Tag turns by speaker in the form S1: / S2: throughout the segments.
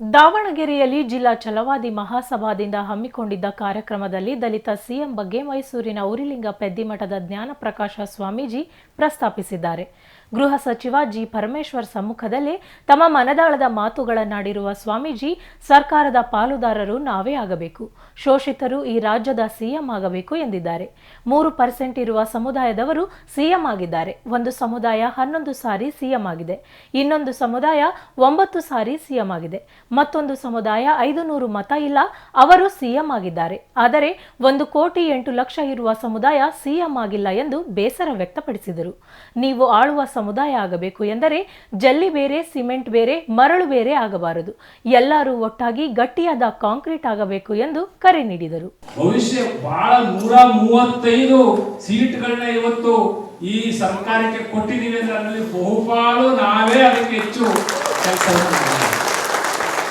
S1: ದಾವಣಗೆರೆಯಲ್ಲಿ ಜಿಲ್ಲಾ ಛಲವಾದಿ ಮಹಾಸಭಾದಿಂದ ಹಮ್ಮಿಕೊಂಡಿದ್ದ ಕಾರ್ಯಕ್ರಮದಲ್ಲಿ ದಲಿತ ಸಿಎಂ ಬಗ್ಗೆ ಮೈಸೂರಿನ ಉರಿಲಿಂಗ ಪೆದ್ದಿಮಠದ ಜ್ಞಾನಪ್ರಕಾಶ ಸ್ವಾಮೀಜಿ ಪ್ರಸ್ತಾಪಿಸಿದ್ದಾರೆ. ಗೃಹ ಸಚಿವ ಜಿ ಪರಮೇಶ್ವರ್ ಸಮ್ಮುಖದಲ್ಲಿ ತಮ್ಮ ಮನದಾಳದ ಮಾತುಗಳನ್ನಾಡಿರುವ ಸ್ವಾಮೀಜಿ, ಸರ್ಕಾರದ ಪಾಲುದಾರರು ನಾವೇ ಆಗಬೇಕು. ಶೋಷಿತರು ಈ ರಾಜ್ಯದ ಸಿಎಂ ಆಗಬೇಕು ಎಂದಿದ್ದಾರೆ. ಮೂರು ಪರ್ಸೆಂಟ್ ಇರುವ ಸಮುದಾಯದವರು ಸಿಎಂ ಆಗಿದ್ದಾರೆ. ಒಂದು ಸಮುದಾಯ ಹನ್ನೊಂದು ಸಾರಿ ಸಿಎಂ ಆಗಿದೆ. ಇನ್ನೊಂದು ಸಮುದಾಯ ಒಂಬತ್ತು ಸಾರಿ ಸಿಎಂ ಆಗಿದೆ. ಮತ್ತೊಂದು ಸಮುದಾಯ ಐದು ನೂರು ಮತ ಇಲ್ಲ, ಅವರು ಸಿಎಂ ಆಗಿದ್ದಾರೆ. ಆದರೆ ಒಂದು ಕೋಟಿ ಎಂಟು ಲಕ್ಷ ಇರುವ ಸಮುದಾಯ ಸಿಎಂ ಆಗಿಲ್ಲ ಎಂದು ಬೇಸರ ವ್ಯಕ್ತಪಡಿಸಿದರು. ನೀವು ಆಳುವ ಸಮುದಾಯ ಆಗಬೇಕು ಎಂದರೆ ಜಲ್ಲಿ ಬೇರೆ, ಸಿಮೆಂಟ್ ಬೇರೆ, ಮರಳು ಬೇರೆ ಆಗಬಾರದು. ಎಲ್ಲರೂ ಒಟ್ಟಾಗಿ ಗಟ್ಟಿಯಾದ ಕಾಂಕ್ರೀಟ್ ಆಗಬೇಕು ಎಂದು ಕರೆ ನೀಡಿದರು.
S2: ಭವಿಷ್ಯ ಬಹಳ ನೂರ ಮೂವತ್ತೈದು ಸೀಟ್ಗಳನ್ನ ಇವತ್ತು ಈ ಸರ್ಕಾರಕ್ಕೆ ಕೊಟ್ಟಿದ್ದೀವಿ ಅಂದ್ರೆ ಅದರಲ್ಲಿ ಬಹುಪಾಲು ನಾವೇ ಅದಕ್ಕೆ ಹೆಚ್ಚು ಕೆಲಸವನ್ನು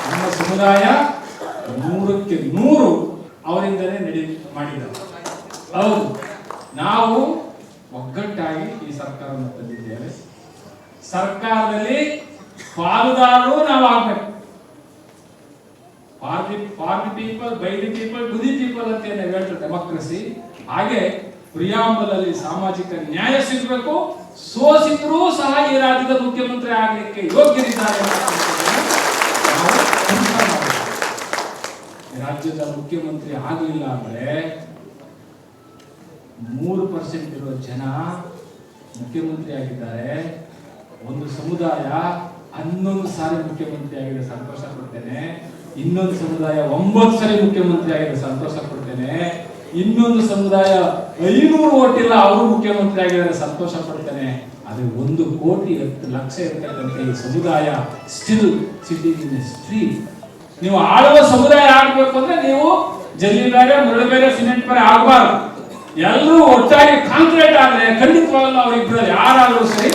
S2: ನಮ್ಮ ಸಮುದಾಯ ನೂರಕ್ಕೆ ನೂರು ಅವರಿಂದಲೇ ನಡೆ ಮಾಡಿದ್ದಾರೆ ಹೌದು. ಒಗ್ಗಟ್ಟಾಗಿ ಈ ಸರ್ಕಾರವನ್ನು ತಂದಿದ್ದೇವೆ ಸರ್ಕಾರದಲ್ಲಿ ಪಾಲುದಾರರು ನಾವು ಆಗ್ಬೇಕು for the for the people by the people to the people ಅಂತ ಏನು ಹೇಳ್ತಾರೆ ಡೆಮೋಕ್ರಸಿ ಹಾಗೆ ಪ್ರಿಯಾಂಬಲ್ ಅಲ್ಲಿ ಸಾಮಾಜಿಕ ನ್ಯಾಯ ಸಿಗಬೇಕು. ಸೋಸಿದ್ರೂ ಸಹ ಈ ರಾಜ್ಯದ ಮುಖ್ಯಮಂತ್ರಿ ಆಗಲಿಕ್ಕೆ ಯೋಗ್ಯರಿದ್ದಾರೆ ರಾಜ್ಯದ ಮುಖ್ಯಮಂತ್ರಿ ಆಗಲಿಲ್ಲ ಅಂದ್ರೆ ಮೂರು ಪರ್ಸೆಂಟ್ ಇರುವ ಜನ ಮುಖ್ಯಮಂತ್ರಿ ಆಗಿದ್ದಾರೆ ಒಂದು ಸಮುದಾಯ ಹನ್ನೊಂದು ಸಾರಿ ಮುಖ್ಯಮಂತ್ರಿ ಆಗಿದೆ ಸಂತೋಷ ಪಡ್ತೇನೆ. ಇನ್ನೊಂದು ಸಮುದಾಯ ಒಂಬತ್ತು ಸಾರಿ ಮುಖ್ಯಮಂತ್ರಿ ಆಗಿದೆ ಸಂತೋಷ ಪಡ್ತೇನೆ. ಇನ್ನೊಂದು ಸಮುದಾಯ ಐನೂರು ಓಟಿಲ್ಲ, ಅವರು ಮುಖ್ಯಮಂತ್ರಿ ಆಗಿದ್ದಾರೆ ಸಂತೋಷ ಪಡ್ತೇನೆ. ಆದರೆ ಒಂದು ಕೋಟಿ ಹತ್ತು ಲಕ್ಷ ಇರತಕ್ಕಂಥ ಈ ಸಮುದಾಯ ಸ್ಟಿಲ್ ಸಿಟಿಂಗ್ ಇನ್ ಸ್ಟ್ರೀಟ್ ನೀವು ಆಳುವ ಸಮುದಾಯ ಆಗ್ಬೇಕು ಅಂದ್ರೆ ನೀವು ಜಲ್ಲಿ ಬೇರೆ ಮುರಳಿ ಬೇರೆ ಸಿಮೆಂಟ್ ಬೇರೆ ಆಗಬಾರ್ದು. ಎಲ್ಲರೂ ಒಟ್ಟಾಗಿ ಕಾಂಕ್ರೀಟ್ ಆದರೆ ಖಂಡಿತವಾಗಲೂ ಅವರಿಬ್ಬರಲ್ಲಿ ಯಾರಾದರೂ ಸರಿ